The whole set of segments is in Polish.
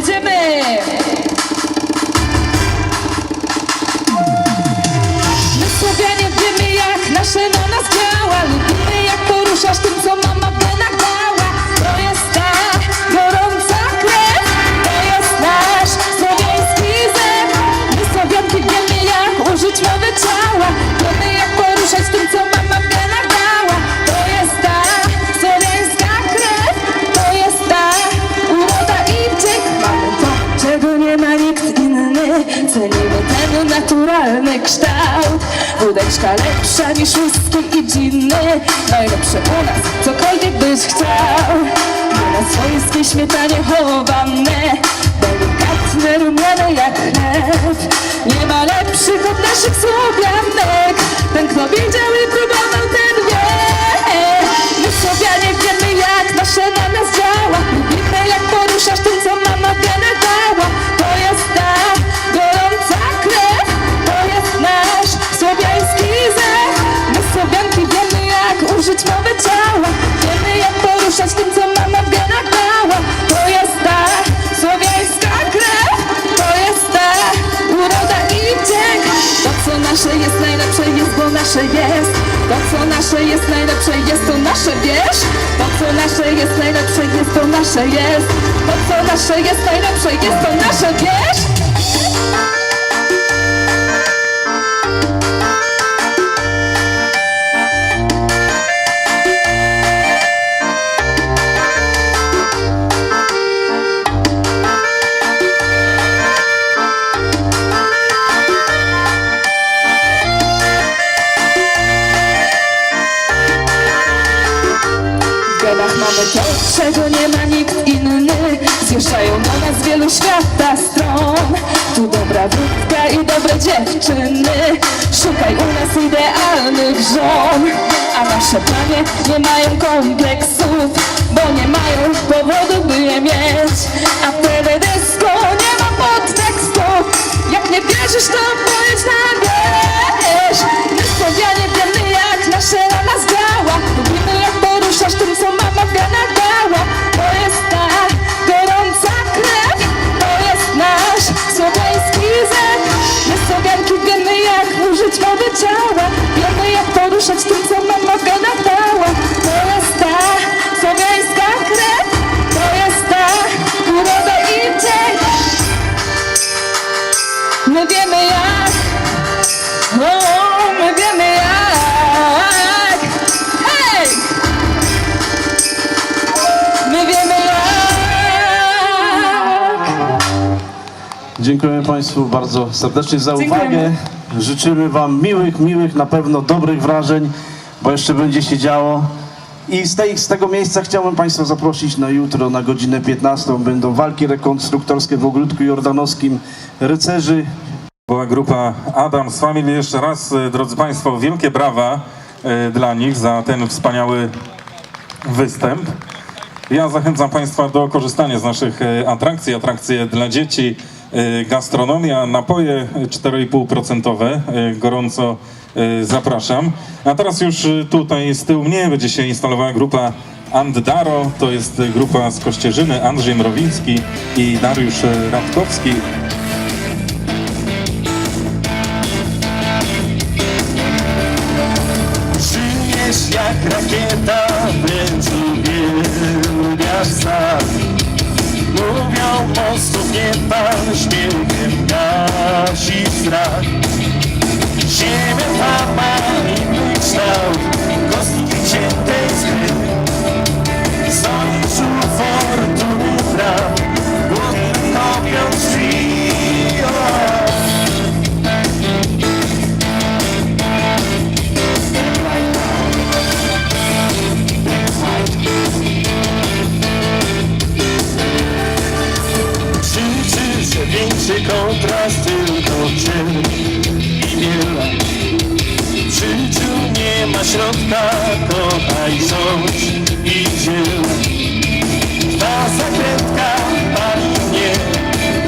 Lecimy! Wódeczka lepsza niż whisky i ginny Najlepsze u nas, cokolwiek byś chciał. My na swojskiej śmietanie chowane Delikatne, rumiane jak chleb Nie ma lepszych od naszych słowianek. Ten kto widział i próbował ten wie. My Słowianie wiemy jak nasze na nas działa. Lubimy jak poruszasz tym co mama w To co nasze jest najlepsze jest, to nasze wiesz? To co nasze jest najlepsze jest, to nasze jest. To co nasze jest najlepsze jest, to nasze wiesz mamy to, czego nie ma nikt inny. Zjeżdżają do nas wielu świata stron. Tu dobra wódka i dobre dziewczyny. Szukaj u nas idealnych żon. A nasze panie nie mają kompleksów Bo nie mają powodu, by je mieć. A w teledysco nie ma podtekstów Jak nie wierzysz, to pojedź na wieś My ciała Wiemy jak poruszać tym, co mama w genach dała To jest ta słowiańska krew To jest ta uroda i wdzięk My wiemy jak o, my wiemy jak. Hej! My wiemy jak. Dziękujemy Państwu bardzo serdecznie za Dziękujemy. Życzymy Wam miłych, miłych, na pewno dobrych wrażeń, bo jeszcze będzie się działo. I z, tej, z tego miejsca chciałbym Państwa zaprosić na jutro na godzinę 15. Będą walki rekonstruktorskie w Ogródku Jordanowskim. Rycerzy Była grupa Adams Family. Jeszcze raz, e, drodzy Państwo, wielkie brawa e, dla nich za ten wspaniały występ. Ja zachęcam Państwa do korzystania z naszych e, atrakcji. Atrakcje dla dzieci, gastronomia, napoje 4,5%. e, Gorąco e, zapraszam. A teraz już e, tutaj z tyłu mnie będzie się instalowała grupa Anddaro. To jest e, grupa z Kościerzyny, Andrzej Mrowiński i Dariusz e, Radkowski. Mostów nie pan, śmiechem gasi strach. Ziemia ta ma inny kształt, większy kontrast tylko cień i wiele W życiu nie ma środka, kochaj, rządź i dziel. Ta zakrętka pali mnie,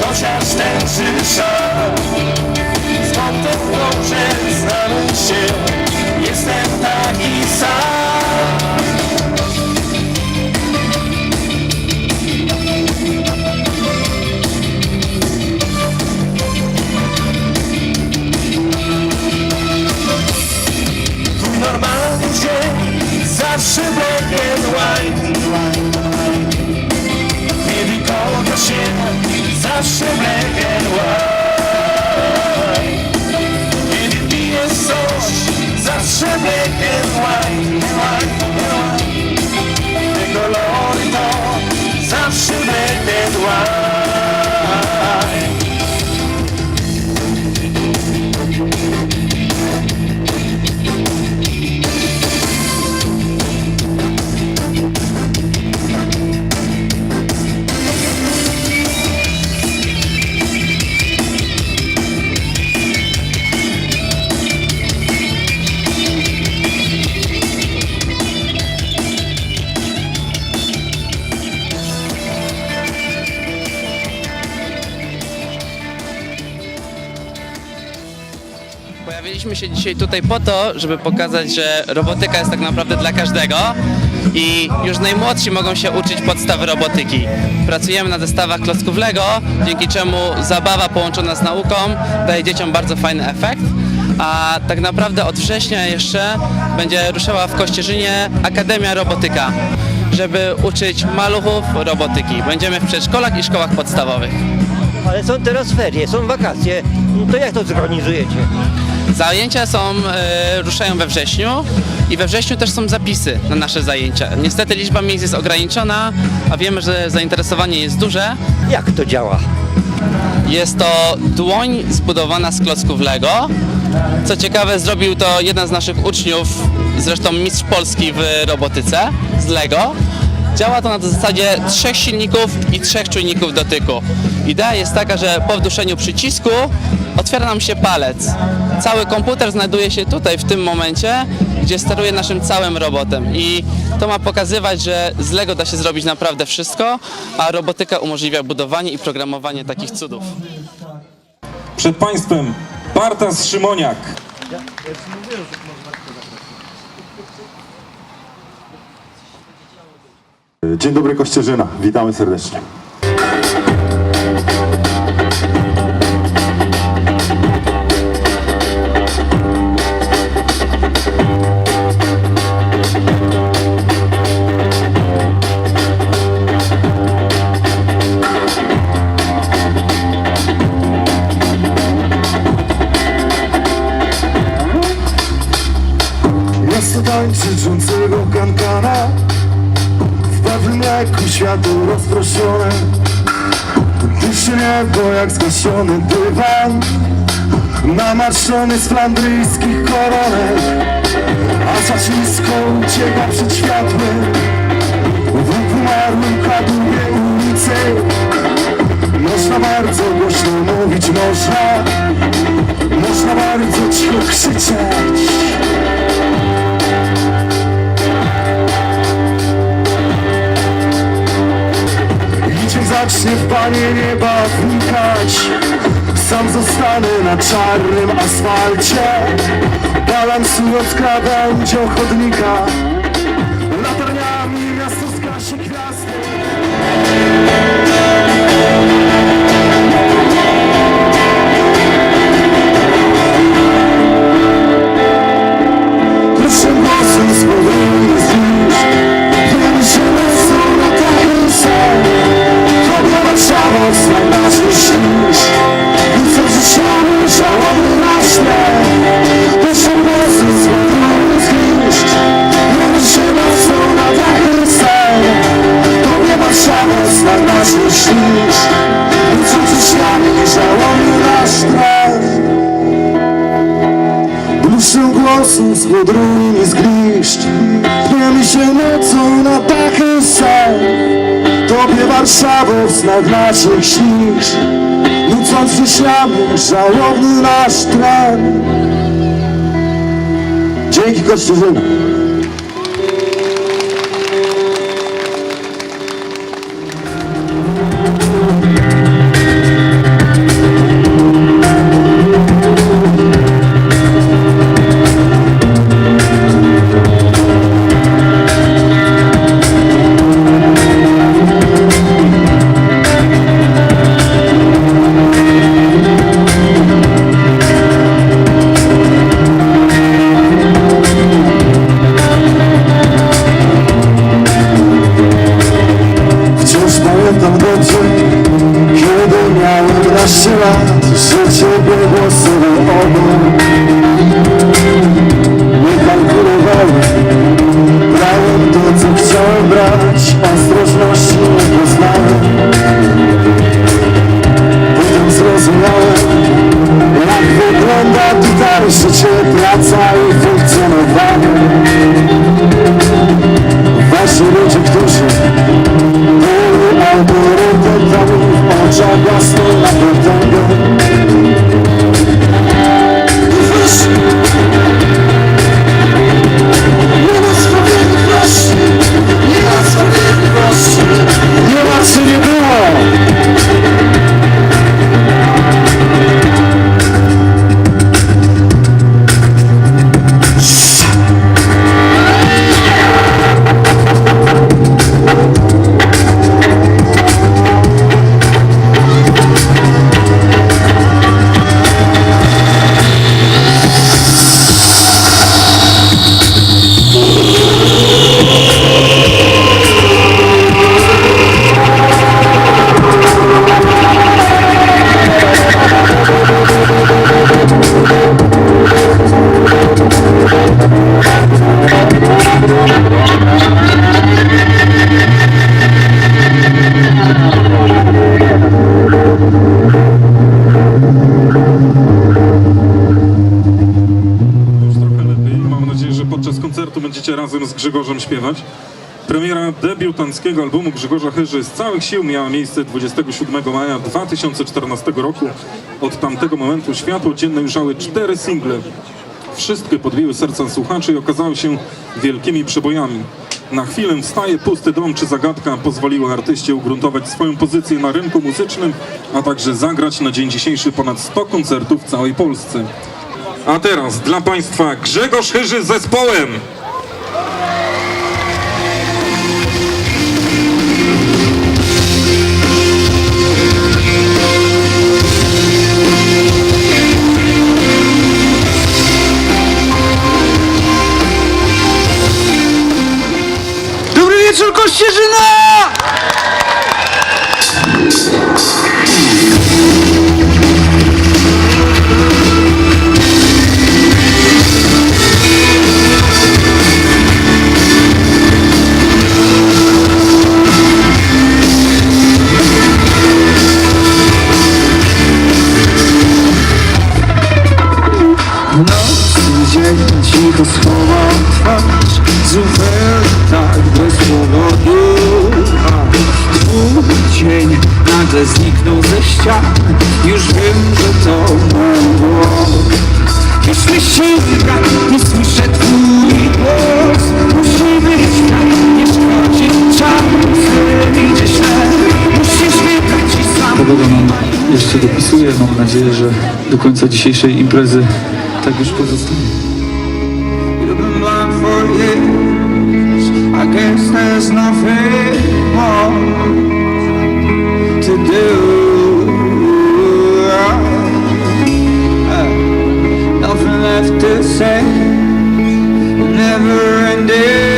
chociaż ten szal Skąd dobrze znamy się, szybek jest łaj Baby, koło Kaszyna zawsze black and white. Kiedy pijesz coś, zawsze black and white, white, white. Te kolory to zawsze black and white. Się dzisiaj tutaj po to, żeby pokazać, że robotyka jest tak naprawdę dla każdego i już najmłodsi mogą się uczyć podstawy robotyki. Pracujemy na zestawach klocków Lego, dzięki czemu zabawa połączona z nauką daje dzieciom bardzo fajny efekt. A tak naprawdę od września jeszcze będzie ruszała w Kościerzynie Akademia Robotyka, żeby uczyć maluchów robotyki. Będziemy w przedszkolach i szkołach podstawowych. Ale są teraz ferie, są wakacje. To jak to zorganizujecie? Zajęcia są, e, ruszają we wrześniu i we wrześniu też są zapisy na nasze zajęcia. Niestety liczba miejsc jest ograniczona, a wiemy, że zainteresowanie jest duże. Jak to działa? Jest to dłoń zbudowana z klocków Lego. Co ciekawe, zrobił to jeden z naszych uczniów, zresztą mistrz Polski w robotyce z Lego. Działa to na zasadzie trzech silników i trzech czujników dotyku. Idea jest taka, że po wduszeniu przycisku otwiera nam się palec. Cały komputer znajduje się tutaj w tym momencie, gdzie steruje naszym całym robotem. I to ma pokazywać, że z Lego da się zrobić naprawdę wszystko, a robotyka umożliwia budowanie i programowanie takich cudów. Przed Państwem Bartas Szymoniak. Dzień dobry Kościerzyna, witamy serdecznie. Miasto tańczy dżącego kankana. W pewnym mleku światło rozproszone Dyszy niebo jak zgasiony dywan. Namaszczony z flandryjskich koronek. A zacisko ucieka przed światłem. W umarłym kadłubie ulicy Można bardzo głośno mówić, można. Można bardzo cicho krzyczeć zacznie w panie nieba wnikać. Sam zostanę na czarnym asfalcie. Balansując krawędzią chodnika głosu z modrymi zgliszcz Pniemy się nocą na dachy sen Tobie Warszawo w znak naszych śnisz co słyszałem, żałobny nasz tlen. Dzięki Kościelzyna. Podczas koncertu będziecie razem z Grzegorzem śpiewać. Premiera debiutanckiego albumu Grzegorza Chyży z całych sił miała miejsce 27 maja 2014 roku. Od tamtego momentu światło dzienne ujrzały cztery single. Wszystkie podbiły serca słuchaczy i okazały się wielkimi przebojami. Na chwilę wstaje pusty dom czy zagadka pozwoliły artyście ugruntować swoją pozycję na rynku muzycznym, a także zagrać na dzień dzisiejszy ponad 100 koncertów w całej Polsce. A teraz dla Państwa Grzegorz Chyży z zespołem. Nagle zniknął ze ścian Już wiem, że to mój błąd Już sięga, nie słyszę twój głos Musi być tak, nie szkodzi czas Idzie źle, musisz wybrać i sam Pogoda nam jeszcze dopisuje. Mam nadzieję, że do końca dzisiejszej imprezy tak już pozostanie. You've been blind for years. I guess there's nothing Nothing left to say. Never ending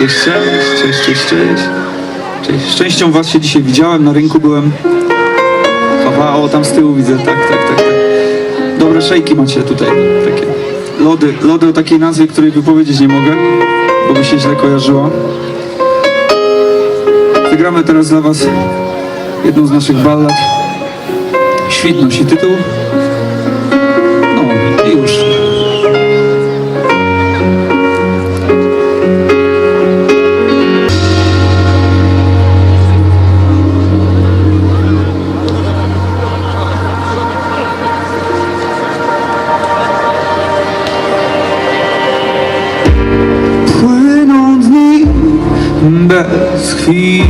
Cześć, cześć, cześć, cześć, cześć, cześć. Cześć. Z częścią was się dzisiaj widziałem, na rynku byłem. Haha, o tam z tyłu widzę, tak, tak, tak, tak. Dobre szejki macie tutaj, takie. Lody, lody o takiej nazwie, której wypowiedzieć nie mogę, bo by się źle kojarzyło. Wygramy teraz dla was jedną z naszych ballad. Świt nosi tytuł. No i już. Bez chwil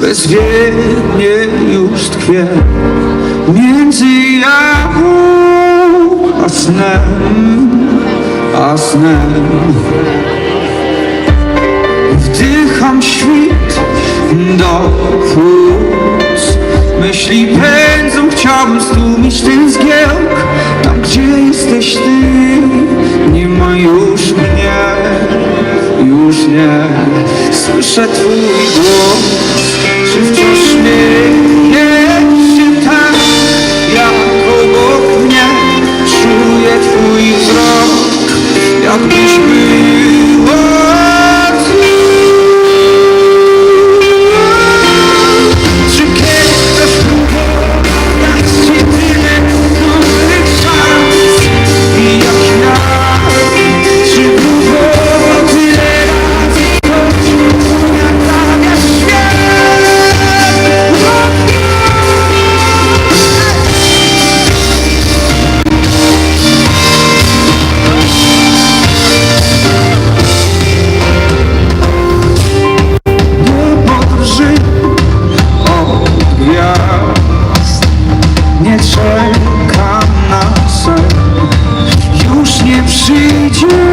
Bezwiednie już tkwię Między jawą a snem A snem. Wdycham świt do płuc. Myśli pędzą, chciałbym stłumić ten zgiełk. Tam gdzie jesteś ty, nie ma już mnie Już nie słyszę twój głos. Czy wciąż śmiejesz się tak Jak obok mnie czuję twój wzrok? Jakbyś była Już nie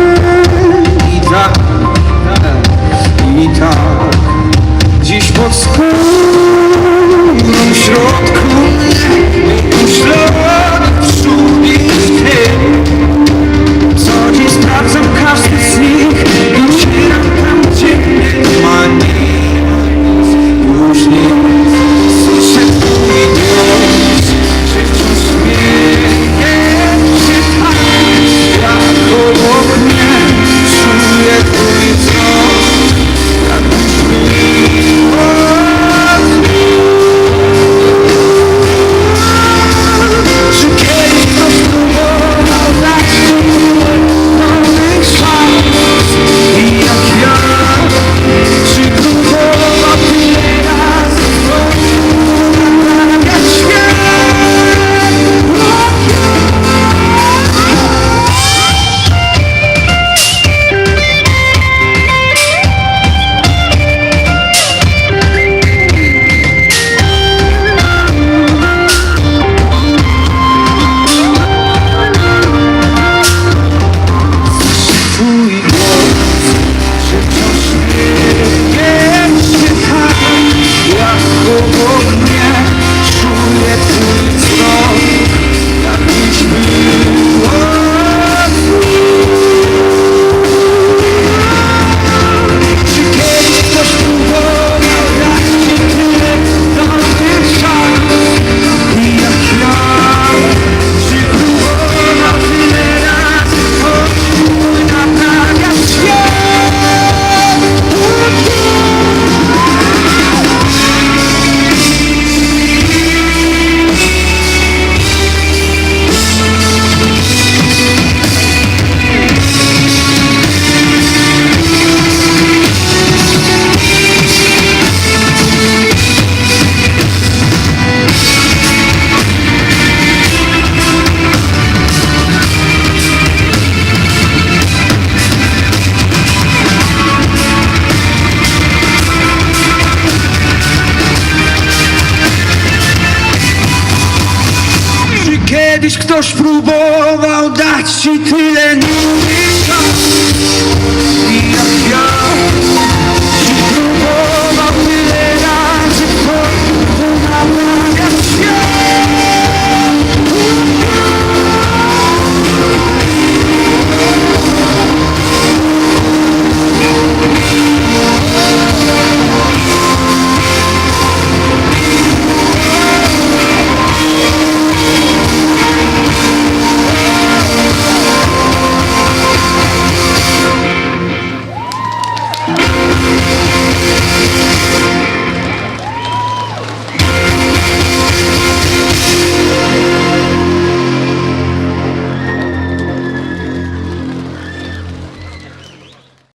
kiedyś ktoś próbował dać ci tyle